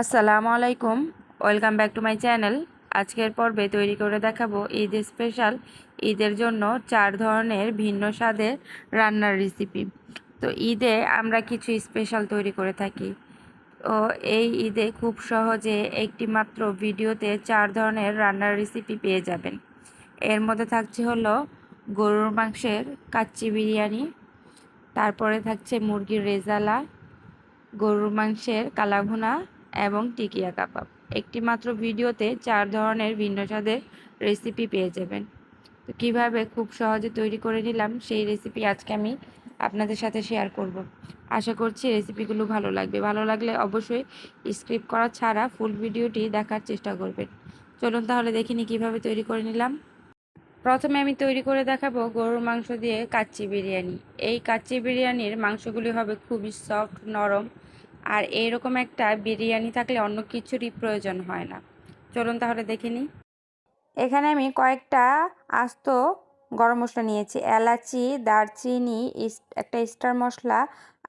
আসসালামু আলাইকুম। Welcome back to my channel. আজকের পর্বে তৈরি করে দেখাবো ঈদ স্পেশাল। ঈদের জন্য চার ধরনের ভিন্ন স্বাদের রান্নার রেসিপি তো ঈদে আমরা কিছু স্পেশাল তৈরি করে থাকি। ও এই ঈদে খুব সহজে একটি মাত্র ভিডিওতে চার ধরনের রান্নার রেসিপি পেয়ে যাবেন। এর মধ্যে থাকছে হলো গরুর মাংসের কাচ্চি বিরিয়ানি, তারপরে থাকছে মুরগির রেজালা, গরুর মাংসের কালাভুনা এবং টিকিয়া কাবাব। একটি মাত্র ভিডিওতে চার ধরনের ভিন্ন স্বাদের রেসিপি পেয়ে যাবেন। তো কীভাবে খুব সহজে তৈরি করে নিলাম সেই রেসিপি আজকে আমি আপনাদের সাথে শেয়ার করব। আশা করছি রেসিপিগুলো ভালো লাগবে। ভালো লাগলে অবশ্যই স্ক্রিপ্ট করা ছাড়া ফুল ভিডিওটি দেখার চেষ্টা করবেন। চলুন তাহলে দেখিনি কীভাবে তৈরি করে নিলাম। প্রথমে আমি তৈরি করে দেখাবো গরুর মাংস দিয়ে কাচ্চি বিরিয়ানি। এই কাচ্চি বিরিয়ানির মাংসগুলি হবে খুবই সফট নরম আর এইরকম একটা বিরিয়ানি থাকলে অন্য কিছুরই প্রয়োজন হয় না। চলুন তাহলে দেখে নিই। এখানে আমি কয়েকটা আস্ত গরম মশলা নিয়েছি। এলাচি, দারচিনি একটা স্টার মশলা,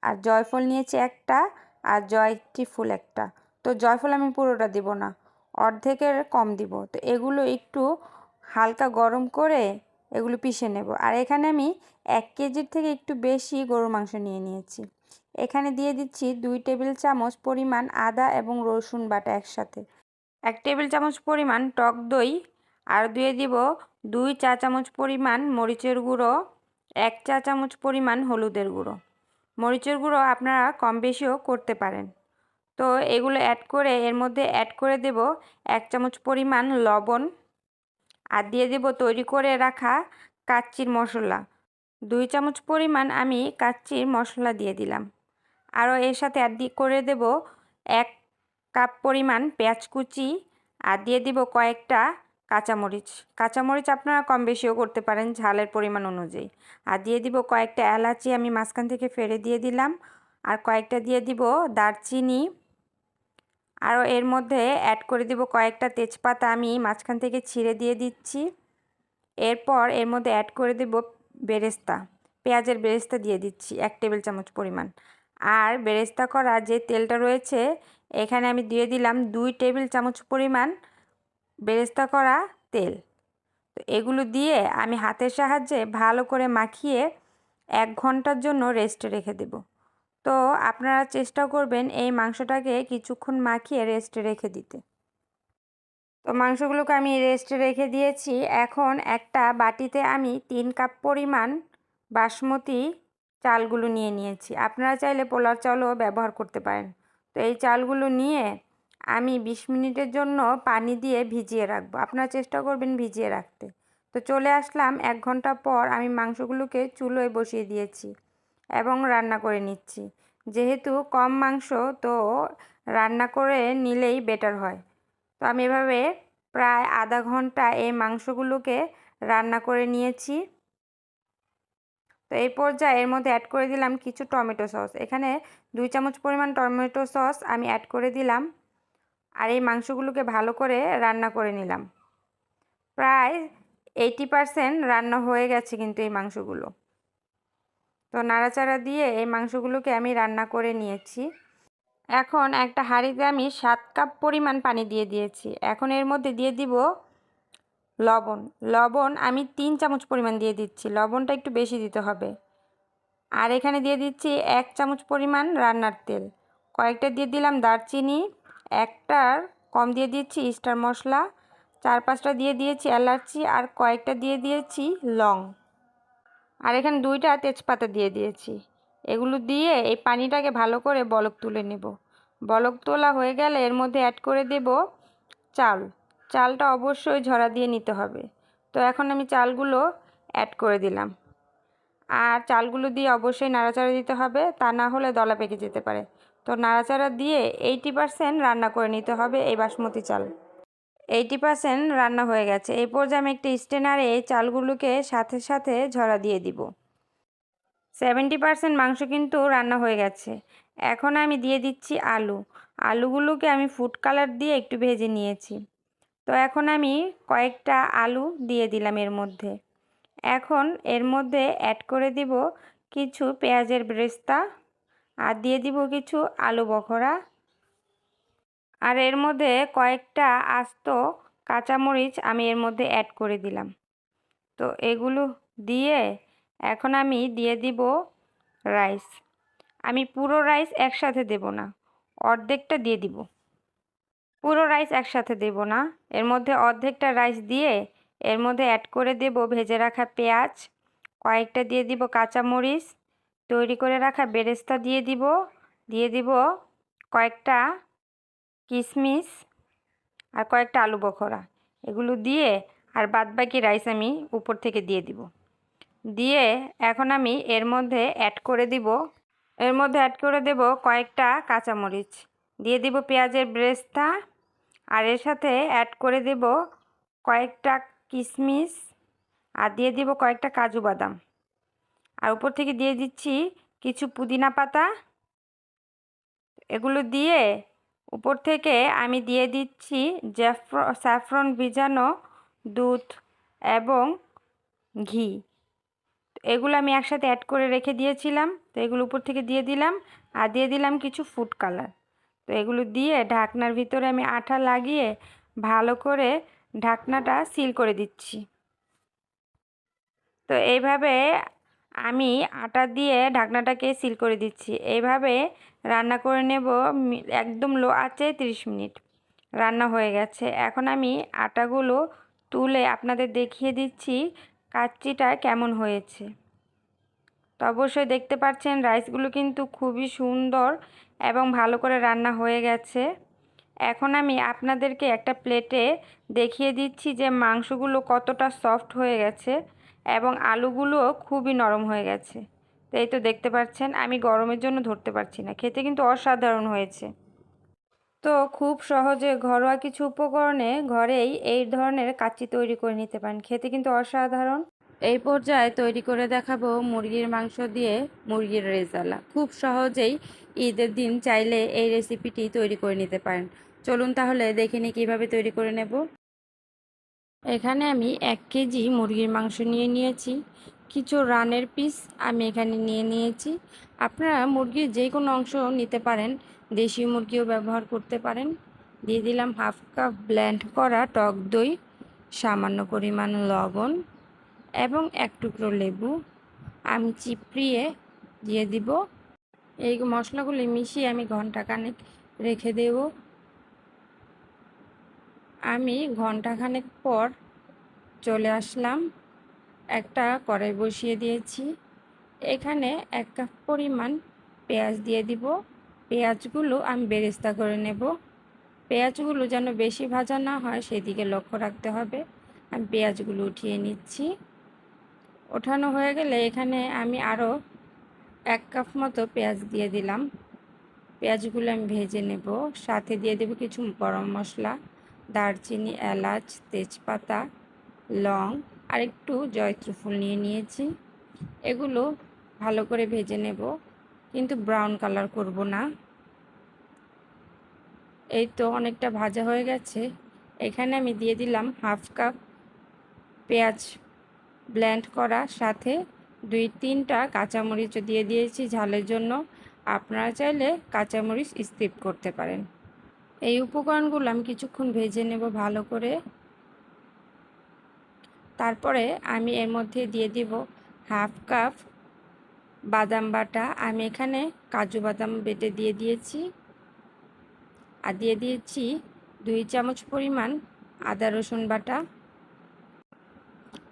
আর জয়ফল নিয়েছি একটা, আর জয়টি ফুল একটা। তো জয়ফল আমি পুরোটা দিব না, অর্ধেকের কম দিব। তো এগুলো একটু হালকা গরম করে এগুলো পিষে নেব। আর এখানে আমি এক কেজির থেকে একটু বেশি গরুর মাংস নিয়ে নিয়েছি। এখানে দিয়ে দিচ্ছি দুই টেবিল চামচ পরিমাণ আদা এবং রসুন বাটা একসাথে। এক টেবিল চামচ পরিমাণ টক দই আর দিয়ে দিব দুই চা চামচ পরিমাণ মরিচের গুঁড়ো, এক চা চামচ পরিমাণ হলুদের গুঁড়ো। মরিচের গুঁড়ো আপনারা কম বেশিও করতে পারেন। তো এগুলো অ্যাড করে এর মধ্যে অ্যাড করে দেব এক চামচ পরিমাণ লবণ আর দিয়ে দেব তৈরি করে রাখা কাচ্চির মশলা। দুই চামচ পরিমাণ আমি কাচ্চির মশলা দিয়ে দিলাম। আরও এর সাথে অ্যাড করে দেব এক কাপ পরিমাণ পেঁয়াজ কুচি আর দিয়ে দিব কয়েকটা কাঁচামরিচ। কাঁচামরিচ আপনারা কম বেশিও করতে পারেন ঝালের পরিমাণ অনুযায়ী। আর দিয়ে দিব কয়েকটা এলাচি আমি মাঝখান থেকে ফেলে দিয়ে দিলাম। আর কয়েকটা দিয়ে দিব দারচিনি। আরও এর মধ্যে অ্যাড করে দিব কয়েকটা তেজপাতা আমি মাঝখান থেকে ছিঁড়ে দিয়ে দিচ্ছি। এরপর এর মধ্যে অ্যাড করে দেব বেরেস্তা। পেঁয়াজের বেরেস্তা দিয়ে দিচ্ছি এক টেবিল চামচ পরিমাণ। আর বেরেস্তা করা যে তেলটা রয়েছে, এখানে আমি দিয়ে দিলাম দুই টেবিল চামচ পরিমাণ বেরেস্তা করা তেল। তো এগুলো দিয়ে আমি হাতের সাহায্যে ভালো করে মাখিয়ে এক ঘণ্টার জন্য রেস্টে রেখে দেব। তো আপনারা চেষ্টা করবেন এই মাংসটাকে কিছুক্ষণ মাখিয়ে রেস্টে রেখে দিতে। তো মাংসগুলোকে আমি রেস্টে রেখে দিয়েছি। এখন একটা বাটিতে আমি তিন কাপ পরিমাণ বাসমতি চালগুলো নিয়ে নিয়েছি। আপনারা চাইলে পোলার চালও ব্যবহার করতে পারেন। তো এই চালগুলো নিয়ে আমি বিশ মিনিটের জন্য পানি দিয়ে ভিজিয়ে রাখব। আপনারা চেষ্টা করবেন ভিজিয়ে রাখতে। তো চলে আসলাম, এক ঘণ্টা পর আমি মাংসগুলোকে চুলোয় বসিয়ে দিয়েছি এবং রান্না করে নিচ্ছি। যেহেতু কম মাংস, তো রান্না করে নিলেই বেটার হয়। তো আমি এভাবে প্রায় আধা ঘণ্টা এই মাংসগুলোকে রান্না করে নিয়েছি। তো এই পর্যায়ে এর মধ্যে অ্যাড করে দিলাম কিছু টমেটো সস। এখানে দুই চামচ পরিমাণ টমেটো সস আমি অ্যাড করে দিলাম আর এই মাংসগুলোকে ভালো করে রান্না করে নিলাম। প্রায় এইটি পারসেন্ট রান্না হয়ে গেছে কিন্তু এই মাংসগুলো। তো নাড়াচাড়া দিয়ে এই মাংসগুলোকে আমি রান্না করে নিয়েছি। এখন একটা হাঁড়িতে আমি সাত কাপ পরিমাণ পানি দিয়ে দিয়েছি। এখন এর মধ্যে দিয়ে দিব লবণ। লবণ আমি তিন চামচ পরিমাণ দিয়ে দিচ্ছি। লবণটা একটু বেশি দিতে হবে। আর এখানে দিয়ে দিচ্ছি এক চামচ পরিমাণ রান্নার তেল। কয়েকটা দিয়ে দিলাম দারচিনি, একটার কম দিয়ে দিচ্ছি স্টার মশলা, চার পাঁচটা দিয়ে দিয়েছি এলাচি আর কয়েকটা দিয়ে দিয়েছি লং। আর এখানে দুইটা তেজপাতা দিয়ে দিয়েছি। এগুলো দিয়ে এই পানিটাকে ভালো করে বলক তুলে নেব। বলক তোলা হয়ে গেলে এর মধ্যে অ্যাড করে দেব চাল। চালটা অবশ্যই ঝরা দিয়ে নিতে হবে। তো এখন আমি চালগুলো অ্যাড করে দিলাম। আর চালগুলো দিয়ে অবশ্যই নাড়াচাড়া দিতে হবে, তা না হলে দলা পেকে যেতে পারে। তো নাড়াচাড়া দিয়ে এইটি পারসেন্ট রান্না করে নিতে হবে এই বাসমতি চাল। এইটি পারসেন্ট রান্না হয়ে গেছে। এই পর্যায়ে আমি একটি স্টেনারে এই চালগুলোকে সাথে সাথে ঝরা দিয়ে দিব। সেভেন্টি পারসেন্ট মাংস কিন্তু রান্না হয়ে গেছে। এখন আমি দিয়ে দিচ্ছি আলু। আলুগুলোকে আমি ফুড কালার দিয়ে একটু ভেজে নিয়েছি। তো এখন আমি কয়েকটা আলু দিয়ে দিলাম এর মধ্যে। এখন এর মধ্যে অ্যাড করে দিব কিছু পেঁয়াজের ব্রেস্তা আর দিয়ে দিব কিছু আলু বখরা। আর এর মধ্যে কয়েকটা আস্ত কাঁচামরিচ আমি এর মধ্যে অ্যাড করে দিলাম। তো এগুলো দিয়ে এখন আমি দিয়ে দিব রাইস আমি পুরো রাইস একসাথে দেব না, অর্ধেকটা দিয়ে দিব। পুরো রাইস একসাথে দেব না। এর মধ্যে অর্ধেকটা রাইস দিয়ে এর মধ্যে অ্যাড করে দেব ভেজে রাখা পেঁয়াজ, কয়েকটা দিয়ে দিব কাঁচামরিচ, তৈরি করে রাখা বেরেস্তা দিয়ে দিব দিয়ে দিব কয়েকটা কিশমিশ আর কয়েকটা আলু বখরা এগুলো দিয়ে আর বাদবাকি রাইস আমি উপর থেকে দিয়ে দিব। দিয়ে এখন আমি এর মধ্যে অ্যাড করে দিব, এর মধ্যে অ্যাড করে দেব কয়েকটা কাঁচামরিচ। দিয়ে দিব পেঁয়াজের ব্রেস্তা আর এর সাথে অ্যাড করে দেব কয়েকটা কিশমিশ আর দিয়ে দিব কয়েকটা কাজু বাদাম। আর উপর থেকে দিয়ে দিচ্ছি কিছু পুদিনা পাতা। এগুলো দিয়ে উপর থেকে আমি দিয়ে দিচ্ছি জ্যাফ্র স্যাফরন ভিজানো দুধ এবং ঘি। এগুলো আমি একসাথে অ্যাড করে রেখে দিয়েছিলাম, তো এগুলো উপর থেকে দিয়ে দিলাম। আর দিয়ে দিলাম কিছু ফুড কালার তো এগুলো দিয়ে ঢাকনার ভিতরে আমি আঠা লাগিয়ে ভালো করে ঢাকনাটা সিল করে দিচ্ছি। তো এইভাবে আমি আটা দিয়ে ঢাকনাটাকে সিল করে দিচ্ছি। এইভাবে রান্না করে নেব একদম লো আছে 30 মিনিট। রান্না হয়ে গেছে। এখন আমি আটাগুলো তুলে আপনাদের দেখিয়ে দিচ্ছি কাচ্চিটা কেমন হয়েছে। তো অবশ্যই দেখতে পাচ্ছেন, রাইসগুলো কিন্তু খুবই সুন্দর এবং ভালো করে রান্না হয়ে গেছে। এখন আমি আপনাদেরকে একটা প্লেটে দেখিয়ে দিচ্ছি যে মাংসগুলো কতটা সফট হয়ে গেছে এবং আলুগুলো খুবই নরম হয়ে গেছে। তো তো দেখতে পাচ্ছেন, আমি গরমের জন্য ধরতে পারছি না, খেতে কিন্তু অসাধারণ হয়েছে। তো খুব সহজে ঘরোয়া কিছু উপকরণে ঘরেই এই ধরনের কাচ্চি তৈরি করে নিতে পারেন, খেতে কিন্তু অসাধারণ। এই পর্যায়ে তৈরি করে দেখাবো মুরগির মাংস দিয়ে মুরগির রেজালা। খুব সহজেই ঈদের দিন চাইলে এই রেসিপিটি তৈরি করে নিতে পারেন। চলুন তাহলে দেখে নিই কীভাবে তৈরি করে নেব। এখানে আমি এক কেজি মুরগির মাংস নিয়ে নিয়েছি। কিছু রানের পিস আমি এখানে নিয়ে নিয়েছি। আপনারা মুরগির যে কোনো অংশ নিতে পারেন। দেশি মুরগিও ব্যবহার করতে পারেন। দিয়ে দিলাম হাফ কাপ ব্ল্যান্ড করা টক দই, সামান্য পরিমাণ লবণ এবং এক টুকরো লেবু আমি চিপড়িয়ে দিয়ে দিব। এই মশলাগুলি মিশিয়ে আমি ঘন্টাখানেক রেখে দেব। আমি ঘন্টাখানেক পর চলে আসলাম। একটা কড়াই বসিয়ে দিয়েছি। এখানে এক কাপ পরিমাণ পেঁয়াজ দিয়ে দিব। পেঁয়াজগুলো আমি বেরেস্তা করে নেব। পেঁয়াজগুলো যেন বেশি ভাজা না হয়, সেদিকে লক্ষ্য রাখতে হবে। আমি পেঁয়াজগুলো উঠিয়ে নিচ্ছি। ওঠানো হয়ে গেলে এখানে আমি আরও এক কাপ মতো পেঁয়াজ দিয়ে দিলাম। পেঁয়াজগুলো আমি ভেজে নেব। সাথে দিয়ে দেব কিছু গরম মশলা, দারচিনি, এলাচ, তেজপাতা, লং, আর একটু জয়ত্রফুল নিয়ে নিয়েছি। এগুলো ভালো করে ভেজে নেব। কিন্তু ব্রাউন কালার করব না। এই তো অনেকটা ভাজা হয়ে গেছে। এখানে আমি দিয়ে দিলাম হাফ কাপ পেঁয়াজ ব্ল্যান্ড করা সাথে দুই তিনটা কাঁচামরিচ দিয়ে দিয়েছি ঝালের জন্য। আপনারা চাইলে কাঁচামরিচ স্কিপ করতে পারেন। এই উপকরণগুলো আমি কিছুক্ষণ ভেজে নেব ভালো করে। তারপরে আমি এর মধ্যে দিয়ে দিব হাফ কাপ বাদাম বাটা। আমি এখানে কাজু বাদাম বেটে দিয়ে দিয়েছি। আর দিয়ে দিয়েছি দুই চামচ পরিমাণ আদা রসুন বাটা।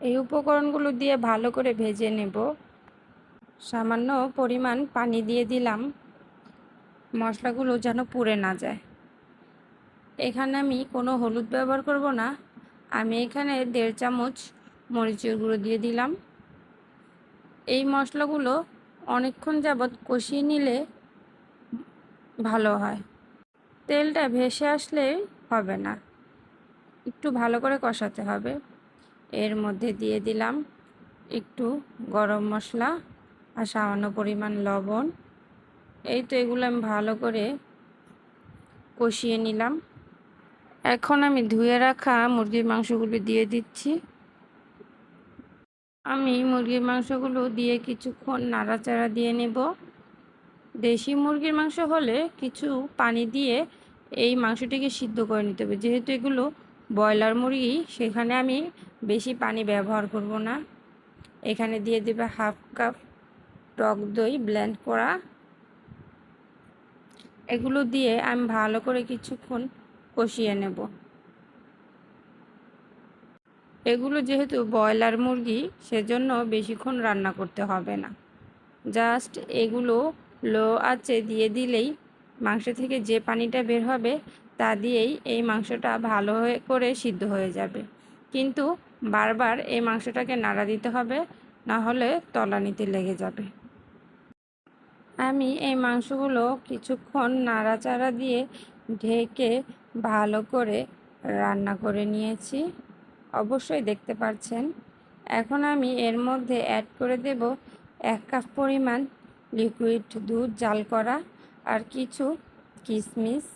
এই উপকরণগুলো দিয়ে ভালো করে ভেজে নেব। সামান্য পরিমাণ পানি দিয়ে দিলাম। মশলাগুলো যেন পুড়ে না যায়। এখানে আমি কোনো হলুদ ব্যবহার করব না। আমি এখানে দেড় চামচ মরিচের গুঁড়ো দিয়ে দিলাম। এই মশলাগুলো অনেকক্ষণ যাবৎ কষিয়ে নিলে ভালো হয়। তেলটা ভেসে আসলে হবে না। একটু ভালো করে কষাতে হবে। এর মধ্যে দিয়ে দিলাম একটু গরম মশলা আর সামান্য পরিমাণ লবণ। এই তো এগুলো আমি ভালো করে কষিয়ে নিলাম। এখন আমি ধুয়ে রাখা মুরগির মাংসগুলো দিয়ে দিচ্ছি। আমি মুরগির মাংসগুলো দিয়ে কিছুক্ষণ নাড়াচাড়া দিয়ে নেব। দেশি মুরগির মাংস হলে কিছু পানি দিয়ে এই মাংসটিকে সিদ্ধ করে নিতে হবে। যেহেতু এগুলো ব্রয়লার মুরগি, সেখানে আমি বেশি পানি ব্যবহার করব না। এখানে দিয়ে দেবে হাফ কাপ টক দই ব্লেন্ড করা। এগুলো দিয়ে আমি ভালো করে কিছুক্ষণ কষিয়ে নেব। এগুলো যেহেতু ব্রয়লার মুরগি, সেজন্য বেশিক্ষণ রান্না করতে হবে না। জাস্ট এগুলো লো আঁচে দিয়ে দিলেই মাংস থেকে যে পানিটা বের হবে তা দিয়েই এই মাংসটা ভালো করে সিদ্ধ হয়ে যাবে। কিন্তু বারবার এই মাংসটাকে নাড়া দিতে হবে, না হলে তলানিতে লেগে যাবে। আমি এই মাংসগুলো কিছুক্ষণ নাড়াচাড়া দিয়ে ঢেকে ভালো করে রান্না করে নিয়েছি। অবশ্যই দেখতে পাচ্ছেন এখন আমি এর মধ্যে অ্যাড করে দেব এক কাপ পরিমাণ লিকুইড দুধ জাল করা আর কিছু কিশমিশ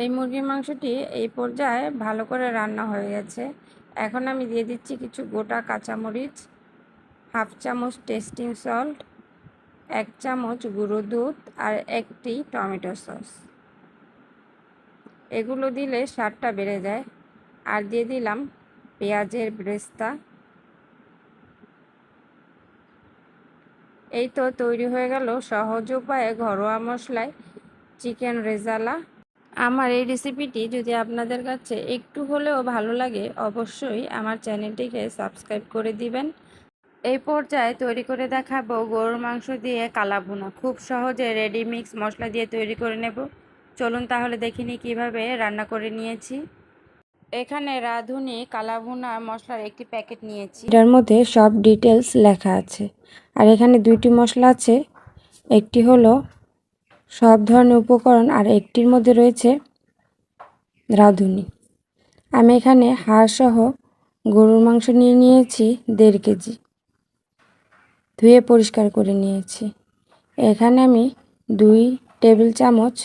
এই মুরগির মাংসটি এই পর্যায়ে ভালো করে রান্না হয়ে গেছে। এখন আমি দিয়ে দিচ্ছি কিছু গোটা কাঁচামরিচ, হাফ চামচ টেস্টিং সল্ট, এক চামচ গুঁড়ো দুধ আর একটি টমেটো সস। এগুলো দিলে স্বাদটা বেড়ে যায়। আর দিয়ে দিলাম পেঁয়াজের ব্রেস্তা। এই তো তৈরি হয়ে গেল সহজ উপায়ে ঘরোয়া মশলায় চিকেন রেজালা। আমার এই রেসিপিটি যদি আপনাদের কাছে একটু হলেও ভালো লাগে, অবশ্যই আমার চ্যানেলটিকে সাবস্ক্রাইব করে দিবেন। এই পর্যায়ে তৈরি করে দেখাবো গরুর মাংস দিয়ে কালাভুনা খুব সহজে রেডি মিক্স মশলা দিয়ে তৈরি করে নেব। চলুন তাহলে দেখিনি কীভাবে রান্না করে নিয়েছি। এখানে রাঁধুনি কালাভুনা মশলার একটি প্যাকেট নিয়েছি। এটার মধ্যে সব ডিটেলস লেখা আছে। আর এখানে দুইটি মশলা আছে। একটি হলো সব ধরনের উপকরণ আর একটির মধ্যে রয়েছে রাঁধুনি। আমি এখানে হাড়সহ গরুর মাংস নিয়ে নিয়েছি দেড় কেজি। ধুয়ে পরিষ্কার করে নিয়েছি। এখানে আমি দুই টেবিল চামচ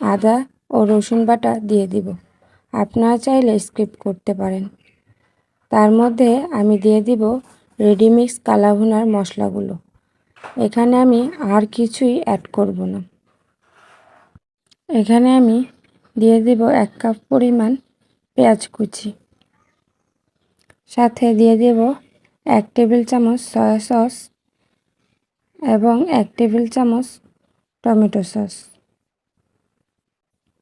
আদা ও রসুন বাটা দিয়ে দিব। আপনারা চাইলে স্কিপ করতে পারেন। তার মধ্যে আমি দিয়ে দিব রেডিমিক্স কালাভুনার মশলাগুলো। এখানে আমি আর কিছুই অ্যাড করব না। এখানে আমি দিয়ে দেব এক কাপ পরিমাণ পেঁয়াজ কুচি। সাথে দিয়ে দেব এক টেবিল চামচ সয়া সস এবং এক টেবিল চামচ টমেটো সস।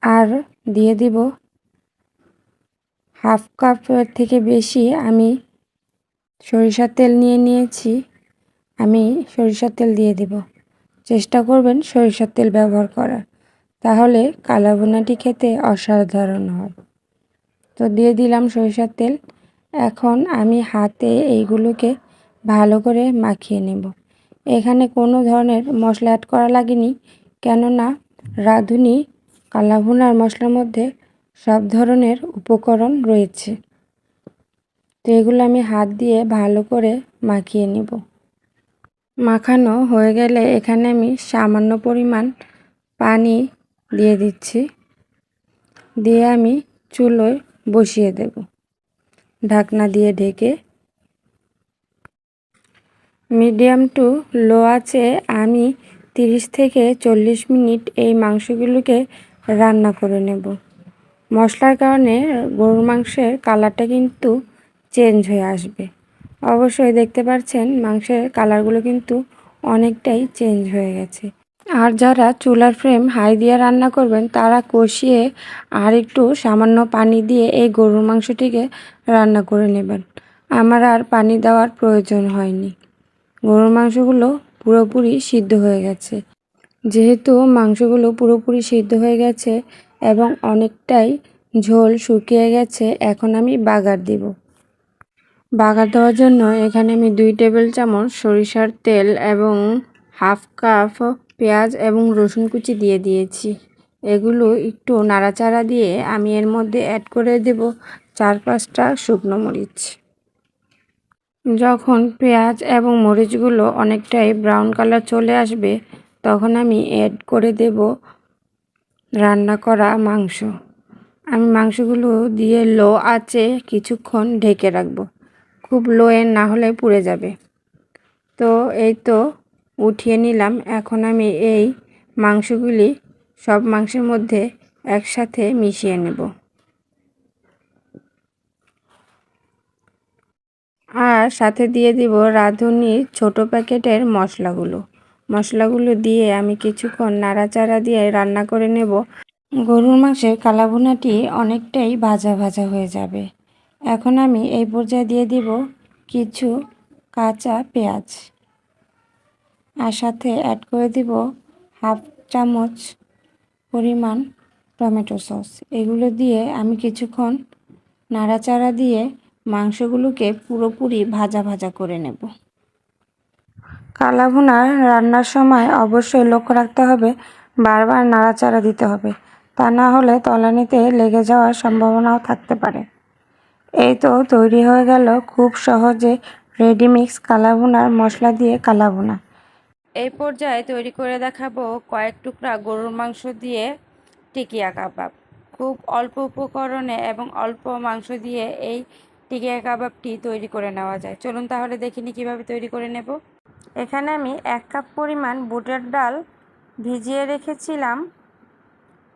আর দিয়ে দিব হাফ কাপের থেকে বেশি আমি সরিষার তেল নিয়ে নিয়েছি। আমি সরিষার তেল দিয়ে দিব। চেষ্টা করবেন সরিষার তেল ব্যবহার করার। তাহলে কালাভুনাটি খেতে অসাধারণ হয়। তো দিয়ে দিলাম সরিষার তেল। এখন আমি হাতে এইগুলোকে ভালো করে মাখিয়ে নেব। এখানে কোনো ধরনের মশলা অ্যাড করা লাগেনি, কেননা রাঁধুনি কালাভুনার মশলার মধ্যে সব ধরনের উপকরণ রয়েছে। তো এগুলো আমি হাত দিয়ে ভালো করে মাখিয়ে নেব। মাখানো হয়ে গেলে এখানে আমি সামান্য পরিমাণ পানি দিয়ে দিচ্ছি। দিয়ে আমি চুলোয় বসিয়ে দেব। ঢাকনা দিয়ে ঢেকে। মিডিয়াম টু লো আছে, আমি তিরিশ থেকে চল্লিশ মিনিট এই মাংসগুলোকে রান্না করে নেব। মশলার কারণে গরুর মাংসের কালারটা কিন্তু চেঞ্জ হয়ে আসবে। অবশ্যই দেখতে পাচ্ছেন মাংসের কালারগুলো কিন্তু অনেকটাই চেঞ্জ হয়ে গেছে। আর যারা চুলার ফ্রেম হাই দিয়ে রান্না করবেন, তারা কষিয়ে আর একটু সামান্য পানি দিয়ে এই গরুর মাংসটিকে রান্না করে নেবেন। আমার আর পানি দেওয়ার প্রয়োজন হয়নি। গরুর মাংসগুলো পুরোপুরি সিদ্ধ হয়ে গেছে। যেহেতু মাংসগুলো পুরোপুরি সিদ্ধ হয়ে গেছে এবং অনেকটাই ঝোল শুকিয়ে গেছে, এখন আমি বাগার দিব। বাগার দেওয়ার জন্য এখানে আমি দুই টেবিল চামচ সরিষার তেল এবং হাফ কাপ পেঁয়াজ এবং রসুন কুচি দিয়ে দিয়েছি। এগুলো একটু নাড়াচাড়া দিয়ে আমি এর মধ্যে অ্যাড করে দেব চার পাঁচটা শুকনো মরিচ। যখন পেঁয়াজ এবং মরিচগুলো অনেকটাই ব্রাউন কালার চলে আসবে, তখন আমি অ্যাড করে দেব রান্না করা মাংস। আমি মাংসগুলো দিয়ে লো আঁচে কিছুক্ষণ ঢেকে রাখব। খুব লোয়ে না হলে পুড়ে যাবে। তো তো এই তো উঠিয়ে নিলাম। এখন আমি এই মাংসগুলি সব মাংসের মধ্যে একসাথে মিশিয়ে নেব। আর সাথে দিয়ে দিব রাঁধুনির ছোট প্যাকেটের মশলাগুলো। মশলাগুলো দিয়ে আমি কিছুক্ষণ নাড়াচাড়া দিয়ে রান্না করে নেব। গরুর মাংসের কালাভুনাটি অনেকটাই ভাজা ভাজা হয়ে যাবে। এখন আমি এই পর্যায়ে দিয়ে দিব কিছু কাঁচা পেঁয়াজ। আর সাথে অ্যাড করে দিব হাফ চামচ পরিমাণ টমেটো সস। এগুলো দিয়ে আমি কিছুক্ষণ নাড়াচাড়া দিয়ে মাংসগুলোকে পুরোপুরি ভাজা ভাজা করে নেব। কালাভুনা রান্নার সময় অবশ্যই লক্ষ্য রাখতে হবে, বারবার নাড়াচাড়া দিতে হবে। তা না হলে তলানিতে লেগে যাওয়ার সম্ভাবনাও থাকতে পারে। এই তো তৈরি হয়ে গেল খুব সহজে রেডিমিক্স কালাভুনার মশলা দিয়ে কালাভুনা। এই পর্যায়ে তৈরি করে দেখাবো কয়েক টুকরা গরুর মাংস দিয়ে টিকিয়া কাবাব। খুব অল্প উপকরণে এবং অল্প মাংস দিয়ে এই টিকিয়া কাবাবটি তৈরি করে নেওয়া যায়। চলুন তাহলে দেখিনি কীভাবে তৈরি করে নেব। এখানে আমি এক কাপ পরিমাণ বুটের ডাল ভিজিয়ে রেখেছিলাম।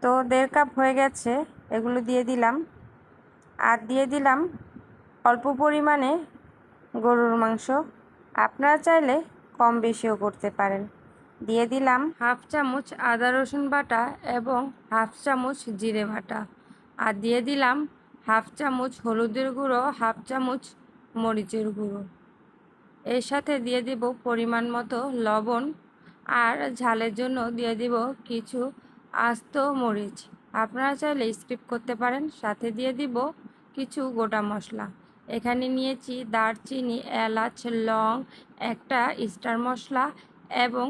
তো দেড় কাপ হয়ে গেছে, এগুলো দিয়ে দিলাম। আর দিয়ে দিলাম অল্প পরিমাণে গরুর মাংস। আপনারা চাইলে কম বেশিও করতে পারেন। দিয়ে দিলাম হাফ চামচ আদা রসুন বাটা এবং হাফ চামচ জিরে বাটা। আর দিয়ে দিলাম হাফ চামচ হলুদের গুঁড়ো, হাফ চামচ মরিচের গুঁড়ো। এর সাথে দিয়ে দিব পরিমাণ মতো লবণ। আর ঝালের জন্য দিয়ে দিব কিছু আস্ত মরিচ। আপনারা চাইলে স্কিপ করতে পারেন। সাথে দিয়ে দিব কিছু গোটা মশলা। এখানে নিয়েছি দারচিনি, এলাচ, লং, একটা স্টার মশলা এবং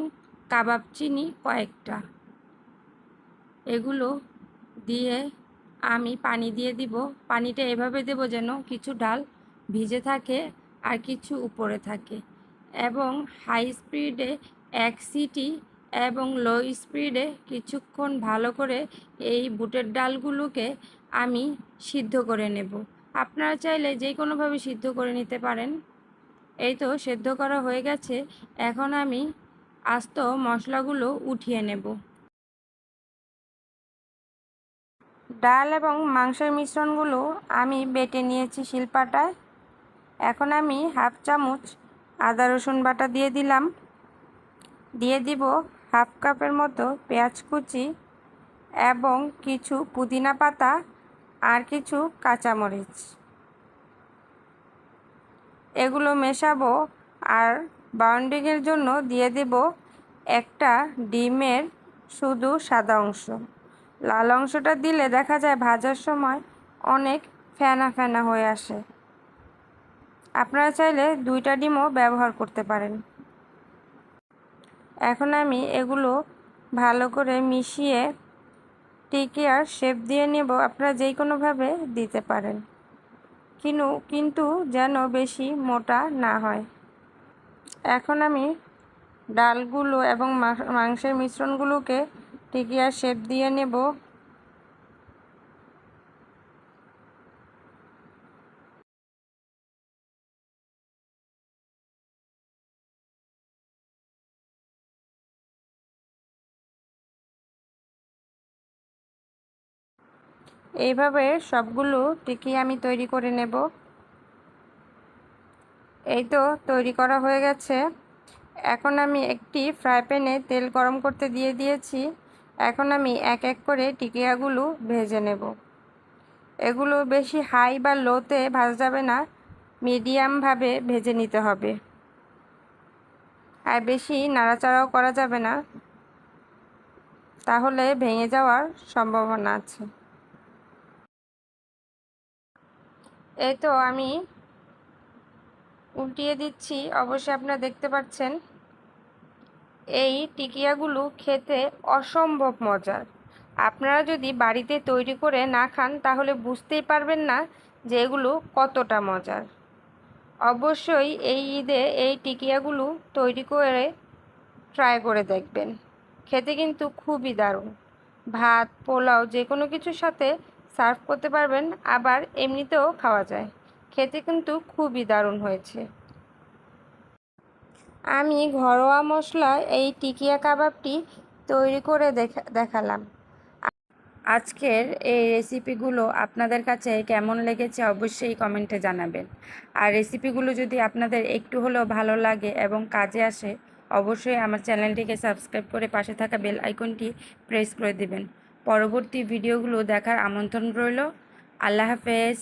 কাবাব চিনি কয়েকটা। এগুলো দিয়ে আমি পানি দিয়ে দিব। পানিটা এভাবে দেব যেন কিছু ডাল ভিজে থাকে আর কিছু উপরে থাকে এবং হাই স্পিডে এক সিটি এবং লো স্পিডে কিছুক্ষণ ভালো করে এই বুটের ডালগুলোকে আমি সিদ্ধ করে নেব। আপনারা চাইলে যে কোনোভাবে সিদ্ধ করে নিতে পারেন। এই তো সেদ্ধ করা হয়ে গেছে। এখন আমি আস্ত মশলাগুলো উঠিয়ে নেব। ডাল এবং মাংসের মিশ্রণগুলো আমি বেটে নিয়েছি শিলপাটায়। এখন আমি হাফ চামচ আদা রসুন বাটা দিয়ে দিলাম। দিয়ে দিব হাফ কাপের মতো পেঁয়াজ কুচি এবং কিছু পুদিনা পাতা আর কিছু কাঁচামরিচ। এগুলো মেশাবো আর বাউন্ডিংয়ের জন্য দিয়ে দেব একটা ডিমের শুধু সাদা অংশ। লাল অংশটা দিলে দেখা যায় ভাজার সময় অনেক ফেনা ফেনা হয়ে আসে। আপনারা চাইলে দুইটা ডিমও ব্যবহার করতে পারেন। এখন আমি এগুলো ভালো করে মিশিয়ে টিকিয়ার শেপ দিয়ে নেব, আপনারা যেই কোনোভাবে দিতে পারেন। কিনু, কিন্তু যেন বেশি মোটা না হয়। এখন আমি ডালগুলো এবং মাংসের মিশ্রণগুলোকে টিকিয়ার শেপ দিয়ে নেব। এইভাবে সবগুলো টিকি আমি তৈরি করে নেব। এই তো তৈরি করা হয়ে গেছে। এখন আমি একটি ফ্রাই প্যানে তেল গরম করতে দিয়ে দিয়েছি। এখন আমি এক এক করে টিকিয়াগুলো ভেজে নেব। এগুলো বেশি হাই বা লোতে ভাজা যাবে না মিডিয়ামভাবে ভেজে নিতে হবে। আর বেশি নাড়াচাড়াও করা যাবে না, তাহলে ভেঙে যাওয়ার সম্ভাবনা আছে। এই তো আমি উল্টিয়ে দিচ্ছি, অবশ্যই আপনারা দেখতে পাচ্ছেন। এই টিকিয়াগুলো খেতে অসম্ভব মজার। আপনারা যদি বাড়িতে তৈরি করে না খান, তাহলে বুঝতেই পারবেন না যে এগুলো কতটা মজার। অবশ্যই এই ঈদে এই টিকিয়াগুলো তৈরি করে ট্রাই করে দেখবেন। খেতে কিন্তু খুবই দারুণ। ভাত, পোলাও যে কোনো কিছুর সাথে সার্ভ করতে পারবেন, আবার এমনিতেও খাওয়া যায়। খেতে কিন্তু খুবই দারুণ হয়েছে। আমি ঘরোয়া মশলায় এই টিকিয়া কাবাবটি তৈরি করে দেখা, দেখালাম। আজকের এই রেসিপিগুলো আপনাদের কাছে কেমন লেগেছে অবশ্যই কমেন্টে জানাবেন। আর রেসিপিগুলো যদি আপনাদের একটু হলেও ভালো লাগে এবং কাজে আসে, অবশ্যই আমার চ্যানেলটিকে সাবস্ক্রাইব করে পাশে থাকা বেল আইকনটি প্রেস করে দেবেন। পরবর্তী ভিডিওগুলো দেখার আমন্ত্রণ রইল। আল্লাহ হাফেজ।